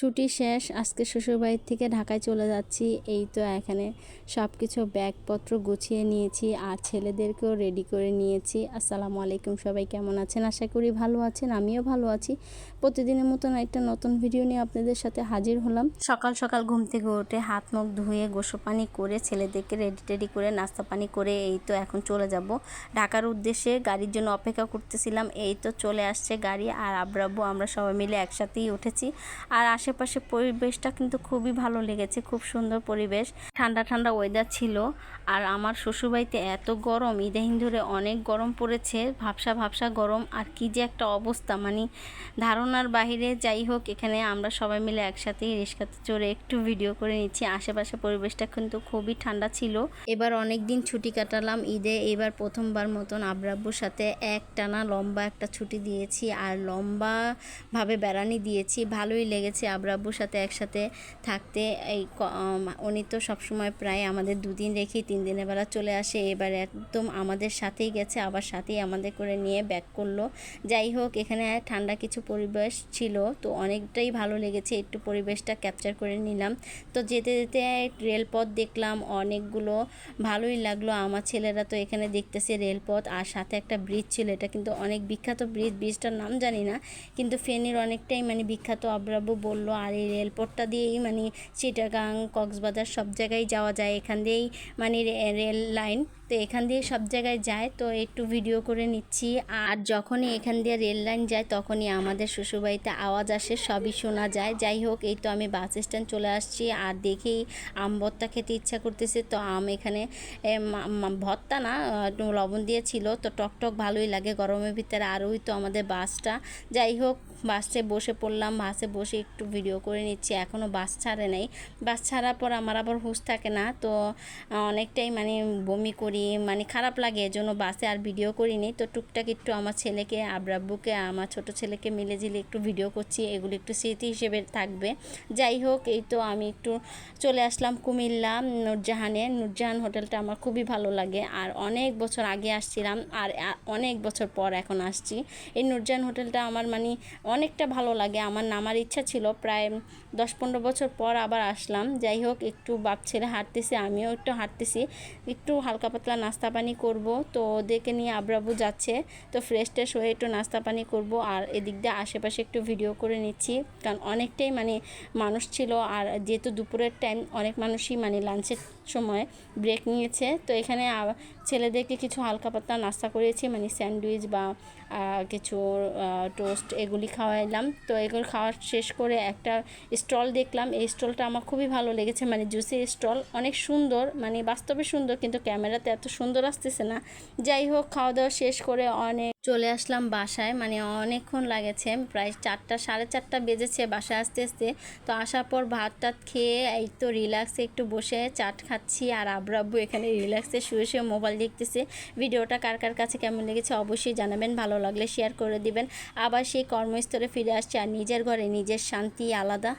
ছুটি শেষ, আজকে শ্বশুরবাড়ির থেকে ঢাকায় চলে যাচ্ছি। এই তো এখানে সব কিছু ব্যাগপত্র গুছিয়ে নিয়েছি আর ছেলেদেরকেও রেডি করে নিয়েছি। আসসালামু আলাইকুম, সবাই কেমন আছেন? আশা করি ভালো আছেন, আমিও ভালো আছি। প্রতিদিনের মতন একটা নতুন ভিডিও নিয়ে আপনাদের সাথে হাজির হলাম। সকাল সকাল ঘুম থেকে উঠে হাত মুখ ধুয়ে গোসল পানি করে ছেলেদেরকে রেডি টেডি করে নাস্তা পানি করে এই তো এখন চলে যাব। ঢাকার উদ্দেশ্যে গাড়ির জন্য অপেক্ষা করতেছিলাম। এই তো চলে আসছে গাড়ি আর আব্রাব্বু, আমরা সবাই মিলে একসাথেই উঠেছি। আর আশেপাশে পরিবেশটা কিন্তু খুবই ভালো লেগেছে, খুব সুন্দর পরিবেশ। ঠান্ডা ঠান্ডা ওয়েদার ছিল আর আমার শ্বশুরবাড়িতে এত গরম ইদাহিন ধরে অনেক গরম পড়েছে, ভাবসা ভাবসা গরম। আর কি যে একটা অবস্থা মানে ধারণার বাহিরে যাই হোক, এখানে আমরা সবাই মিলে একসাথেই রিস্কাতে চড়ে একটু ভিডিও করে নিচ্ছি। আশেপাশে পরিবেশটা কিন্তু খুবই ঠান্ডা ছিল। এবার অনেক দিন ছুটি কাটালাম ঈদে, এবার প্রথমবার মতন আব্রাব্বুর সাথে এক টানা লম্বা একটা ছুটি দিয়েছি। আর লম্বাভাবে বেড়ানি দিয়েছি, ভালোই লেগেছে আব্রাব্বুর সাথে একসাথে থাকতে, এই উনি তো সবসময় প্রায় আমাদের দুদিন রেখেই তিন দিনের বেলা চলে আসে। এবার একদম আমাদের সাথেই গেছে, আবার সাথেই আমাদের করে নিয়ে ব্যাক করল। যাই হোক, এখানে ঠান্ডা কিছু পরিবেশ ছিল, তো অনেকটাই ভালো লেগেছে। একটু পরিবেশটা ক্যাপচার করে নিলাম। তো যেতে যেতে রেলপথ দেখলাম, অনেকগুলো ভালোই লাগল। আমার ছেলেরা তো এখানে দেখতেছে রেলপথ, আর সাথে একটা ব্রিজ ছিল। এটা কিন্তু অনেক বিখ্যাত ব্রিজ ব্রিজটার নাম জানি না, কিন্তু ফেনীর অনেকটাই মানে বিখ্যাত আব্রাব্বু বলল আর এই রেলপথটা দিয়েই মানে চিটাগাং, কক্সবাজার সব জায়গায় যাওয়া যায়। এখান দিয়েই মানে রেল লাইন। তো এখান দিয়ে সব জায়গায় যায়। তো একটু ভিডিও করে নিচ্ছি। আর যখনই এখান দিয়ে রেল লাইন যায়, তখনই আমাদের শ্বশুরবাড়িতে আওয়াজ আসে, সবই শোনা যায়। যাই হোক, এই তো আমি বাস স্ট্যান্ড চলে আসছি। আর দেখেই আম ভর্তা খেতে ইচ্ছা করতেছে। তো আম এখানে ভর্তা না লবণ দিয়েছিল তো টক টক ভালোই লাগে গরমের ভিতরে। আরোই তো আমাদের বাসটা। যাই হোক, বাসে বসে পড়লাম। বাসে বসে একটু ভিডিও করে নিচ্ছি এখনও বাস ছাড়ে নাই। বাস ছাড়ার পর আমার আবার হুঁশ থাকে না, তো অনেকটাই মানে বমি করি মানে খারাপ লাগে, এজন্য বাসে আর ভিডিও করিনি। তো টুকটাক একটু আমার ছেলেকে, আব্রাব্বুকে, আমার ছোট ছেলেকে মিলে ঝিলে একটু ভিডিও করছি, এগুলো একটু স্মৃতি হিসেবে থাকবে। যাই হোক, এই তো আমি একটু চলে আসলাম কুমিল্লা, নুরজাহানে। নুরজাহান হোটেলটা আমার খুবই ভালো লাগে, আর অনেক বছর আগে আসছিলাম, আর অনেক বছর পর এখন আসছি। এই নুরজাহান হোটেলটা আমার মানে অনেকটা ভালো লাগে, আমার নামার ইচ্ছা ছিল প্রায় দশ পনেরো বছর পর আবার আসলাম। যাই হোক, একটু বাপ ছেলে হাঁটতেছে, আমিও একটু হাঁটতেছি। একটু হালকা পাতলা নাস্তা পানি করব। তো ওদেরকে নিয়ে আব্রাবু যাচ্ছে। তো ফ্রেশ ট্রেশ হয়ে একটু নাস্তা পানি করব। আর এদিক দিয়ে আশেপাশে একটু ভিডিও করে নিচ্ছি। কারণ অনেকটাই মানে মানুষ ছিল। আর যেহেতু দুপুরের টাইম অনেক মানুষই মানে লাঞ্চের সময় ব্রেক নিয়েছে। তো এখানে ছেলেদেরকে কিছু হালকা পাতলা নাস্তা করিয়েছি। মানে স্যান্ডউইচ বা কিছু টোস্ট এগুলি খাওয়াইলাম। তো এগুলো খাওয়া শেষ করে একটা স্টল দেখলাম। এই স্টলটা আমার খুবই ভালো লেগেছে মানে জুসি স্টল। অনেক সুন্দর মানে বাস্তবে সুন্দর, কিন্তু ক্যামেরাতে এত সুন্দর আসতেছে না। যাই হোক, খাওয়া দাওয়া শেষ করে অনেক চলে আসলাম বাসায়। মানে অনেকক্ষণ লাগেছে। প্রায় চারটা, সাড়ে চারটা বেজেছে বাসায় আসতে আসতে। তো আসার পর ভাত টাত খেয়ে এই তো রিল্যাক্সে একটু বসে চাট খাচ্ছি আর আব্রাব্বু এখানে রিল্যাক্সে শুয়ে শুয়ে মোবাইল দেখতেছে। ভিডিওটা কার কার কাছে কেমন লেগেছে অবশ্যই জানাবেন। ভালো লাগলে শেয়ার করে দিবেন। আবার সেই কর্মস্থলে ফিরে আসছে আর নিজের ঘরে নিজের শান্তি আলাদা।